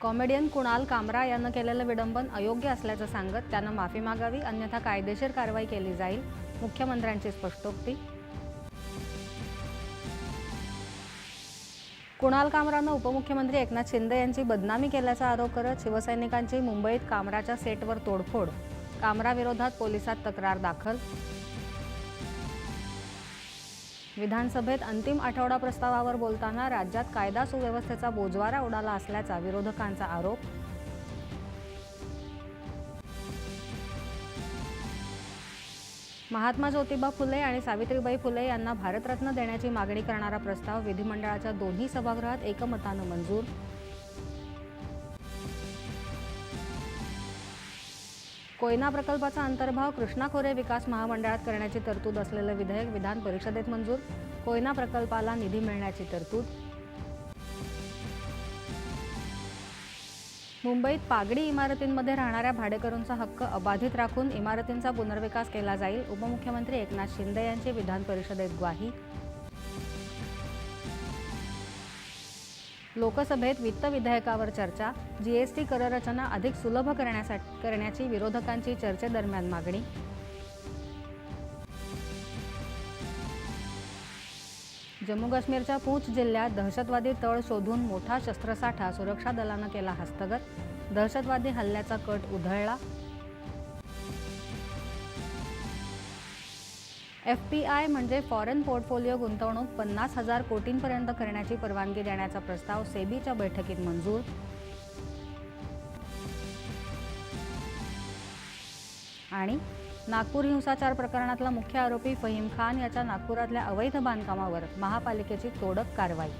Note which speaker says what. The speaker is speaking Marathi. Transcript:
Speaker 1: कॉमेडियन कुणाल कामरा यानं केलेलं विडंबन अयोग्य असल्याचं सांगत त्यानं माफी मागावी अन्यथा कायदेशीर कारवाई केली जाईल मुख्यमंत्र्यांची स्पष्टोक्ती. कुणाल कामरानं उपमुख्यमंत्री एकनाथ शिंदे यांची बदनामी केल्याचा आरोप करत शिवसैनिकांची मुंबईत कामराच्या सेटवर तोडफोड कामराविरोधात पोलिसात तक्रार दाखल. विधानसभेत अंतिम आठवडा प्रस्तावावर बोलताना राज्यात कायदा सुव्यवस्थेचा बोजवारा उडाला असल्याचा विरोधकांचा आरोप. महात्मा ज्योतिबा फुले आणि सावित्रीबाई फुले यांना भारतरत्न देण्याची मागणी करणारा प्रस्ताव विधिमंडळाच्या दोन्ही सभागृहात एकमतानं मंजूर. कोयना प्रकल्पाचा अंतर्भाव कृष्णा खोरे विकास महामंडळात करण्याची तरतूद असलेलं विधेयक विधान परिषदेत मंजूर. कोयना प्रकल्पाला निधी मिळण्याची तरतूद. मुंबईत पागडी इमारतींमध्ये राहणाऱ्या भाडेकरूंचा हक्क अबाधित राखून इमारतींचा पुनर्विकास केला जाईल उपमुख्यमंत्री एकनाथ शिंदे यांची विधान परिषदेत ग्वाही. लोकसभेत वित्त विधेयकावर चर्चा जीएसटी कररचना अधिक सुलभ करण्यासाठी करण्याची विरोधकांची चर्चेदरम्यान मागणी. जम्मू काश्मीरच्या पूंछ जिल्ह्यात दहशतवादी तळ शोधून मोठा शस्त्रसाठा सुरक्षा दलानं केला हस्तगत. दहशतवादी हल्ल्याचा कट उधळला. एफ पी आय म्हणजे फॉरेन पोर्टफोलिओ गुंतवणूक पन्नास हजार कोटींपर्यंत करण्याची परवानगी देण्याचा प्रस्ताव सेबीच्या बैठकीत मंजूर. आणि नागपूर हिंसाचार प्रकरणातला मुख्य आरोपी फहीम खान याच्या नागपुरातल्या अवैध बांधकामावर महापालिकेची तोडक कारवाई.